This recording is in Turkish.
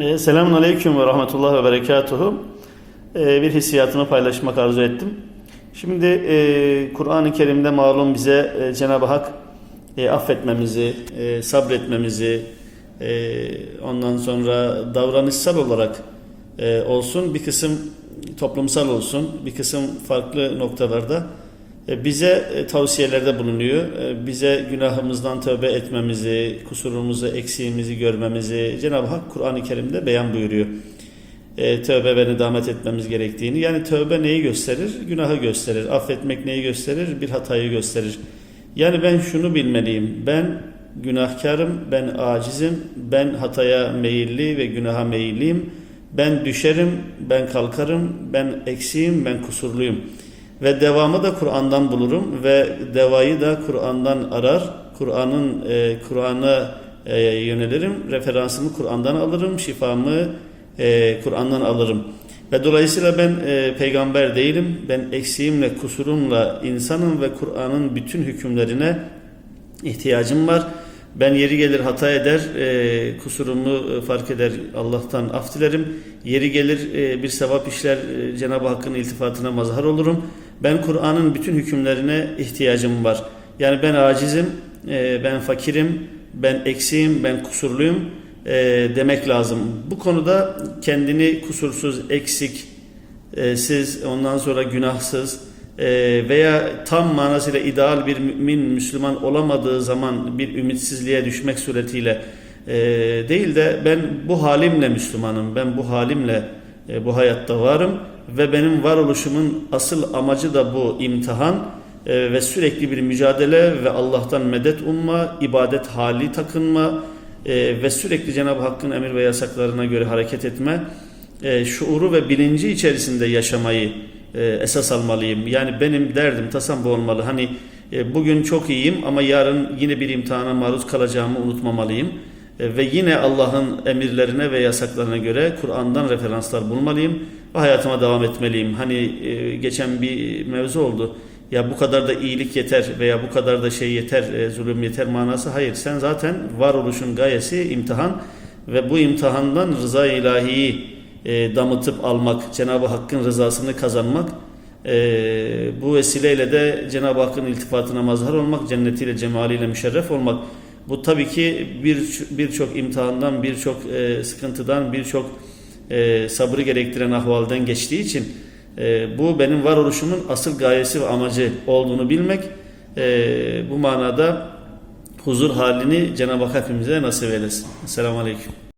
E, Selamun Aleyküm ve Rahmetullah ve Berekatuhu. E, bir hissiyatımı paylaşmak arzu ettim. Şimdi e, Kur'an-ı Kerim'de malum bize e, Cenab-ı Hak e, affetmemizi, sabretmemizi, ondan sonra davranışsal olarak olsun, bir kısım toplumsal olsun, bir kısım farklı noktalarda bize e, tavsiyelerde bulunuyor. E, Bize günahımızdan tövbe etmemizi, kusurumuzu, eksiğimizi görmemizi Cenab-ı Hak Kur'an-ı Kerim'de beyan buyuruyor. E, tövbe ve nedamet etmemiz gerektiğini. Yani tövbe neyi gösterir? Günahı gösterir. Affetmek neyi gösterir? Bir hatayı gösterir. Yani ben şunu bilmeliyim. Ben günahkarım, ben acizim, ben hataya meyilli ve günaha meyilliyim. Ben düşerim, ben kalkarım, ben eksiğim, ben kusurluyum. Ve devamı da Kur'an'dan bulurum ve devayı da Kur'an'dan arar. Kur'an'ın e, Kur'an'a e, yönelirim. Referansımı Kur'an'dan alırım, şifamı e, Kur'an'dan alırım. Ve dolayısıyla ben e, peygamber değilim. Ben eksiğimle, kusurumla insanım ve Kur'an'ın bütün hükümlerine ihtiyacım var. Ben yeri gelir hata eder, e, kusurumu e, fark eder, Allah'tan af dilerim. Yeri gelir e, bir sevap işler, e, Cenab-ı Hakk'ın iltifatına mazhar olurum. Ben Kur'an'ın bütün hükümlerine ihtiyacım var. Yani ben acizim, e, ben fakirim, ben eksiğim, ben kusurluyum e, demek lazım. Bu konuda kendini kusursuz, eksik, e, siz ondan sonra günahsız veya tam manasıyla ideal bir mümin, Müslüman olamadığı zaman bir ümitsizliğe düşmek suretiyle değil de ben bu halimle Müslümanım, ben bu halimle e, bu hayatta varım ve benim varoluşumun asıl amacı da bu imtihan e, ve sürekli bir mücadele ve Allah'tan medet umma, ibadet hali takınma e, ve sürekli Cenab-ı Hakk'ın emir ve yasaklarına göre hareket etme e, şuuru ve bilinci içerisinde yaşamayı e, esas almalıyım. Yani benim derdim, tasam bu olmalı. Hani e, bugün çok iyiyim ama yarın yine bir imtihana maruz kalacağımı unutmamalıyım. E, ve yine Allah'ın emirlerine ve yasaklarına göre Kur'an'dan referanslar bulmalıyım ve hayatıma devam etmeliyim. Hani e, geçen bir mevzu oldu. Ya bu kadar da iyilik yeter veya bu kadar da şey yeter, e, zulüm yeter manası. Hayır sen zaten varoluşun gayesi imtihan ve bu imtihandan rıza ilahiyi damıtıp almak, Cenab-ı Hakk'ın rızasını kazanmak, bu vesileyle de Cenab-ı Hakk'ın iltifatına mazhar olmak, cennetiyle, cemaliyle müşerref olmak. Bu tabii ki bir birçok imtihandan, birçok e, sıkıntıdan, birçok e, sabrı gerektiren ahvalden geçtiği için e, bu benim varoluşumun asıl gayesi ve amacı olduğunu bilmek, e, bu manada huzur halini Cenab-ı Hak hepimize nasip eylesin. Selamun Aleyküm.